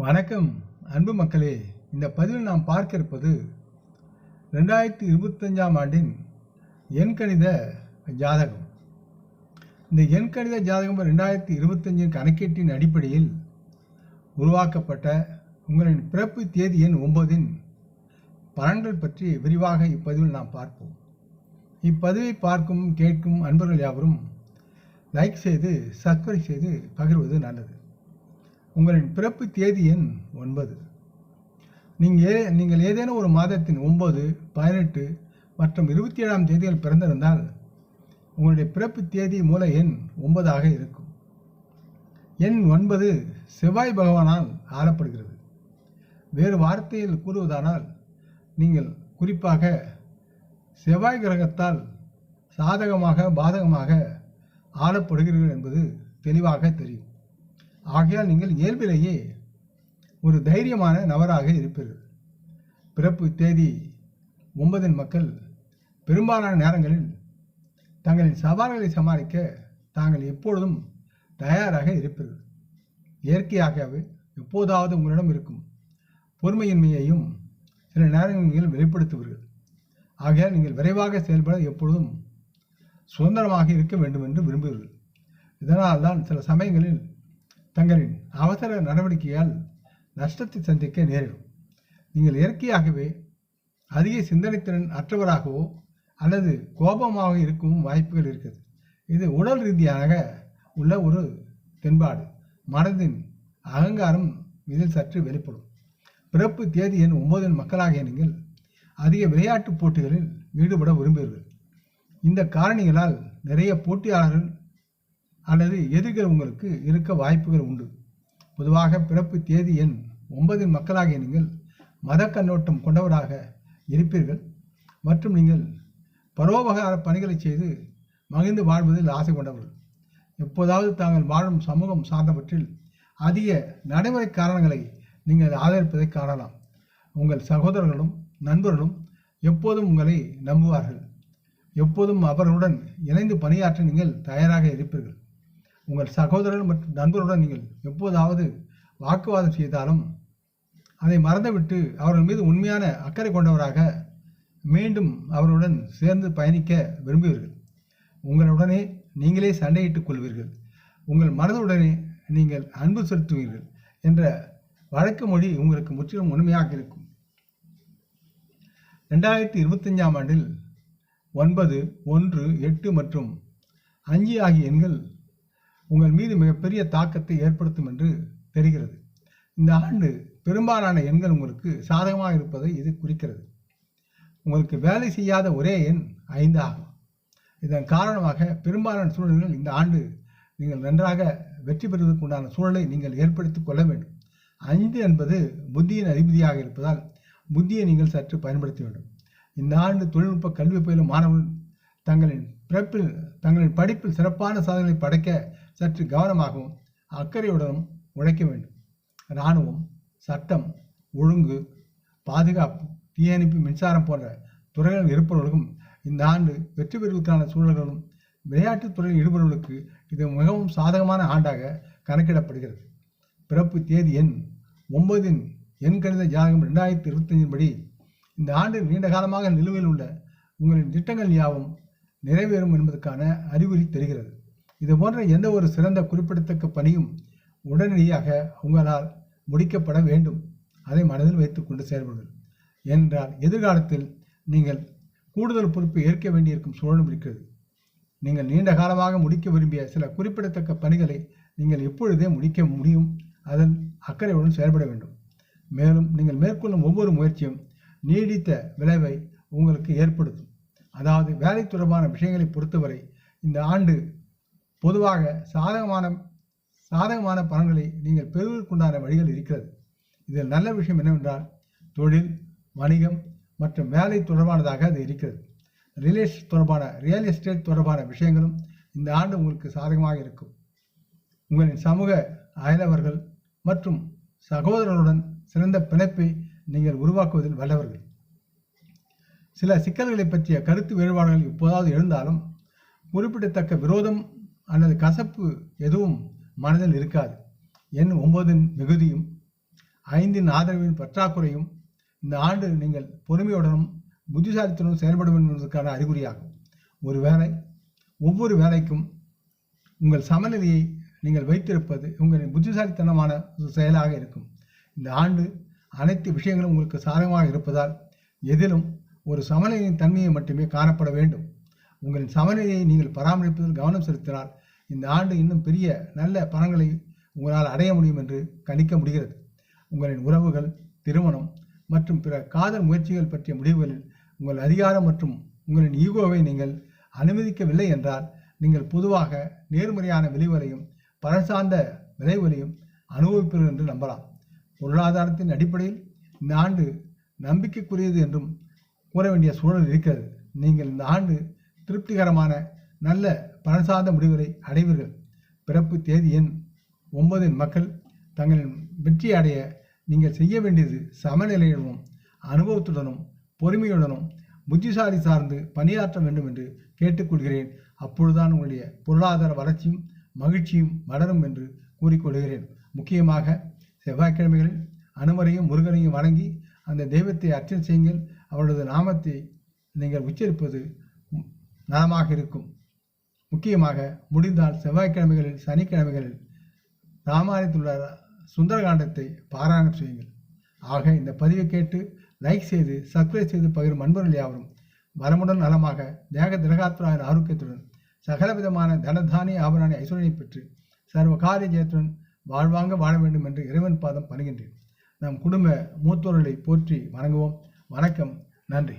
வணக்கம் அன்பு மக்களே. இந்த பதிவில் நாம் பார்க்க இருப்பது ரெண்டாயிரத்தி இருபத்தஞ்சாம் ஆண்டின் எண்கணித ஜாதகம். இந்த எண்கணித ஜாதகம் ரெண்டாயிரத்தி இருபத்தஞ்சின் கணக்கீட்டின் அடிப்படையில் உருவாக்கப்பட்ட உங்களின் பிறப்பு தேதி எண் ஒன்பதின் பலன்கள் பற்றி விரிவாக இப்பதிவில் நாம் பார்ப்போம். இப்பதிவை பார்க்கும் கேட்கும் அன்பர்கள் யாவரும் லைக் செய்து சப்ஸ்கிரைப் செய்து பகிர்வது நல்லது. உங்களின் பிறப்பு தேதி எண் ஒன்பது. நீங்கள் ஏ நீங்கள் ஏதேனும் ஒரு மாதத்தின் ஒம்பது பதினெட்டு மற்றும் இருபத்தி ஏழாம் தேதிகள் பிறந்திருந்தால் உங்களுடைய பிறப்பு தேதி மூல எண் ஒன்பதாக இருக்கும். எண் ஒன்பது செவ்வாய் பகவானால் ஆளப்படுகிறது. வேறு வார்த்தையில் கூறுவதானால் நீங்கள் குறிப்பாக செவ்வாய் கிரகத்தால் சாதகமாக பாதகமாக ஆளப்படுகிறீர்கள் என்பது தெளிவாக தெரியும். ஆகையால் நீங்கள் இயல்பிலேயே ஒரு தைரியமான நபராக இருப்பீர்கள். பிறப்பு தேதி ஒன்பதின் மக்கள் பெரும்பாலான நேரங்களில் தங்களின் சவால்களை சமாளிக்க தாங்கள் எப்பொழுதும் தயாராக இருப்பீர்கள். இயற்கையாகவே எப்போதாவது உங்களிடம் இருக்கும். பொறுமையின்மையையும் சில நேரங்களில் நீங்கள் வெளிப்படுத்துவீர்கள். ஆகையால் நீங்கள் விரைவாக செயல்பட எப்பொழுதும் சுதந்திரமாக இருக்க வேண்டும் என்று விரும்புவீர்கள். இதனால் தான் சில சமயங்களில் தங்களின் அவசர நடவடிக்கையால் நஷ்டத்தை சந்திக்க நேரிடும். நீங்கள் இயற்கையாகவே அதிக சிந்தனைத்திறன் அற்றவராகவோ அல்லது கோபமாக இருக்கவும் வாய்ப்புகள் இருக்குது இது உடல் ரீதியாக உள்ள ஒரு தென்பாடு. மனதின் அகங்காரம் இதில் சற்று வெளிப்படும். பிறப்பு தேதி எண் ஒன்பதின் மக்களாகிய நீங்கள் அதிக விளையாட்டுப் போட்டிகளில் ஈடுபட விரும்புவீர்கள். இந்த காரணிகளால் நிறைய போட்டியாளர்கள் அல்லது எதிரிகள் உங்களுக்கு இருக்க வாய்ப்புகள் உண்டு. பொதுவாக பிறப்பு தேதி எண் ஒன்பதின் மக்களாகிய நீங்கள் மத கண்ணோட்டம் கொண்டவராக இருப்பீர்கள். மற்றும் நீங்கள் பரோபகார பணிகளை செய்து மகிழ்ந்து வாழ்வதில் ஆசை கொண்டவர்கள். எப்போதாவது தாங்கள் வாழும் சமூகம் சார்ந்தவற்றில் அதிக நடைமுறை காரணங்களை நீங்கள் ஆதரிப்பதை காணலாம். உங்கள் சகோதரர்களும் நண்பர்களும் எப்போதும் உங்களை நம்புவார்கள். எப்போதும் அவர்களுடன் இணைந்து பணியாற்ற நீங்கள் தயாராக இருப்பீர்கள். உங்கள் சகோதரர்கள் மற்றும் நண்பருடன் நீங்கள் எப்போதாவது வாக்குவாதம் செய்தாலும் அதை மறந்துவிட்டு அவர்கள் மீது உண்மையான அக்கறை கொண்டவராக மீண்டும் அவர்களுடன் சேர்ந்து பயணிக்க விரும்புவீர்கள். உங்களுடனே நீங்களே சண்டையிட்டுக் கொள்வீர்கள். உங்கள் மனதுடனே நீங்கள் அன்பு செலுத்துவீர்கள் என்ற வழக்கு மொழி உங்களுக்கு முற்றிலும் உண்மையாக இருக்கும். ரெண்டாயிரத்தி இருபத்தஞ்சாம் ஆண்டில் ஒன்பது ஒன்று எட்டு மற்றும் அஞ்சு ஆகிய எண்கள் உங்கள் மீது மிகப்பெரிய தாக்கத்தை ஏற்படுத்தும் என்று தெரிகிறது. இந்த ஆண்டு பெரும்பாலான எண்கள் உங்களுக்கு சாதகமாக இருப்பதை இது குறிக்கிறது. உங்களுக்கு வேலை செய்யாத ஒரே எண் ஐந்து ஆகும். இதன் காரணமாக பெரும்பாலான சூழல்கள் இந்த ஆண்டு நீங்கள் நன்றாக வெற்றி பெறுவதற்கு உண்டான சூழலை நீங்கள் ஏற்படுத்திக் கொள்ள வேண்டும். ஐந்து என்பது புத்தியின் அதிபதியாக இருப்பதால் புத்தியை நீங்கள் சற்று பயன்படுத்த வேண்டும். இந்த ஆண்டு தொழில்நுட்ப கல்வி பயிலும் மாணவர்கள் தங்களின் பிறப்பில் தங்களின் படிப்பில் சிறப்பான சாதனைகளை படைக்க சற்று கவனமாகவும் அக்கறையுடனும் உழைக்க வேண்டும். இராணுவம் சட்டம் ஒழுங்கு பாதுகாப்பு தீயணைப்பு மின்சாரம் போன்ற துறைகளில் இருப்பவர்களுக்கும் இந்த ஆண்டு வெற்றி பெறுவதற்கான சூழல்களும் விளையாட்டுத் துறையில் ஈடுபடுவர்களுக்கு இது மிகவும் சாதகமான ஆண்டாக கணக்கிடப்படுகிறது. பிறப்பு தேதி எண் ஒன்பதின் எண் கணித ஜாதகம் ரெண்டாயிரத்தி இருபத்தஞ்சின் படி இந்த ஆண்டு நீண்ட காலமாக நிலுவையில் உள்ள உங்களின் திட்டங்கள் யாவும் நிறைவேறும் என்பதற்கான அறிகுறி தெரிகிறது. இது போன்ற எந்த ஒரு சிறந்த குறிப்பிடத்தக்க பணியும் உடனடியாக உங்களால் முடிக்கப்பட வேண்டும். அதை மனதில் வைத்துக்கொண்டு செயல்படுங்கள். என்றால் எதிர்காலத்தில் நீங்கள் கூடுதல் பொறுப்பு ஏற்க வேண்டியிருக்கும் சூழலும் இருக்கிறது. நீங்கள் நீண்ட காலமாக முடிக்க விரும்பிய சில குறிப்பிடத்தக்க பணிகளை நீங்கள் எப்பொழுதே முடிக்க முடியும். அதன் அக்கறையுடன் செயல்பட வேண்டும். மேலும் நீங்கள் மேற்கொள்ளும் ஒவ்வொரு முயற்சியும் நீடித்த விளைவை உங்களுக்கு ஏற்படுத்தும். அதாவது வேலை தொடர்பான விஷயங்களை பொறுத்தவரை இந்த ஆண்டு பொதுவாக சாதகமான சாதகமான பலன்களை நீங்கள் பெறுவதற்குண்டான வழிகள் இருக்கிறது. இதில் நல்ல விஷயம் என்னவென்றால் தொழில் வணிகம் மற்றும் வேலை தொடர்பானதாக அது இருக்கிறது. ரியல் தொடர்பான ரியல் எஸ்டேட் தொடர்பான விஷயங்களும் இந்த ஆண்டு உங்களுக்கு சாதகமாக இருக்கும். உங்களின் சமூக அயலவர்கள் மற்றும் சகோதரர்களுடன் சிறந்த பிணைப்பை நீங்கள் உருவாக்குவதில் வல்லவர்கள். சில சிக்கல்களை பற்றிய கருத்து வேறுபாடுகள் இப்போதாவது எழுந்தாலும் குறிப்பிடத்தக்க விரோதம் அல்லது கசப்பு எதுவும் மனதில் இருக்காது. எண் ஒன்பதின் மிகுதியும் ஐந்தின் ஆதரவின் பற்றாக்குறையும் இந்த ஆண்டு நீங்கள் பொறுமையுடனும் புத்திசாலித்தனும் செயல்படும் என்பதற்கான அறிகுறியாகும். ஒரு வேலை ஒவ்வொரு வேலைக்கும் உங்கள் சமநிலையை நீங்கள் வைத்திருப்பது உங்களின் புத்திசாலித்தனமான செயலாக இருக்கும். இந்த ஆண்டு அனைத்து விஷயங்களும் உங்களுக்கு சாதகமாக இருப்பதால் எதிலும் ஒரு சமநிலையின் தன்மையை மட்டுமே காணப்பட வேண்டும். உங்களின் சமநிலையை நீங்கள் பராமரிப்பதில் கவனம் செலுத்தினால் இந்த ஆண்டு இன்னும் பெரிய நல்ல பலன்களை உங்களால் அடைய முடியும் என்று கணிக்க முடிகிறது. உங்களின் உறவுகள் திருமணம் மற்றும் பிற காதல் முயற்சிகள் பற்றிய முடிவுகளில் உங்கள் அதிகாரம் மற்றும் உங்களின் ஈகோவை நீங்கள் அனுமதிக்கவில்லை என்றால் நீங்கள் பொதுவாக நேர்மறையான விளைவுகளையும் பலன் சார்ந்த விளைவுகளையும் அனுபவிப்பீர்கள் என்று நம்பலாம். பொருளாதாரத்தின் அடிப்படையில் இந்த ஆண்டு நம்பிக்கைக்குரியது என்றும் கூற வேண்டிய சூழல் இருக்கிறது. நீங்கள் இந்த ஆண்டு திருப்திகரமான நல்ல பலன் சார்ந்த முடிவுகளை அடைவீர்கள். பிறப்பு தேதி எண் ஒன்பதின் மக்கள் தங்களின் வெற்றி அடைய நீங்கள் செய்ய வேண்டியது சமநிலையுடனும் அனுபவத்துடனும் பொறுமையுடனும் புத்திசாலி சார்ந்து பணியாற்ற வேண்டும் என்று கேட்டுக்கொள்கிறேன். அப்பொழுதுதான் உங்களுடைய பொருளாதார வளர்ச்சியும் மகிழ்ச்சியும் வளரும் என்று கூறிக்கொள்கிறேன். முக்கியமாக செவ்வாய்க்கிழமைகளில் அனுமரையும் முருகனையும் வணங்கி அந்த தெய்வத்தை அர்ச்சனை செய்யுங்கள். அவரது நாமத்தை நீங்கள் உச்சரிப்பது நலமாக இருக்கும். முக்கியமாக முடிந்தால் செவ்வாய்க்கிழமைகளில் சனிக்கிழமைகளில் ராமாயணத்தில் உள்ள சுந்தரகாண்டத்தை பாராயணம் செய்யுங்கள். ஆக இந்த பதிவை கேட்டு லைக் செய்து சப்ஸ்கிரைப் செய்து பகிரும் அன்பர்கள் யாவரும் வளமுடன் நலமாக தேக திரகாத்ராயின் ஆரோக்கியத்துடன் சகலவிதமான தனதானிய ஆபரண ஐஸ்வர்யை பெற்று சர்வ காரிய ஜெயத்துடன் வாழ்வாங்க வாழ வேண்டும் என்று இறைவன் பாதம் பணிகின்றேன். நம் குடும்ப மூத்தோர்களை போற்றி வணங்குவோம். வணக்கம். நன்றி.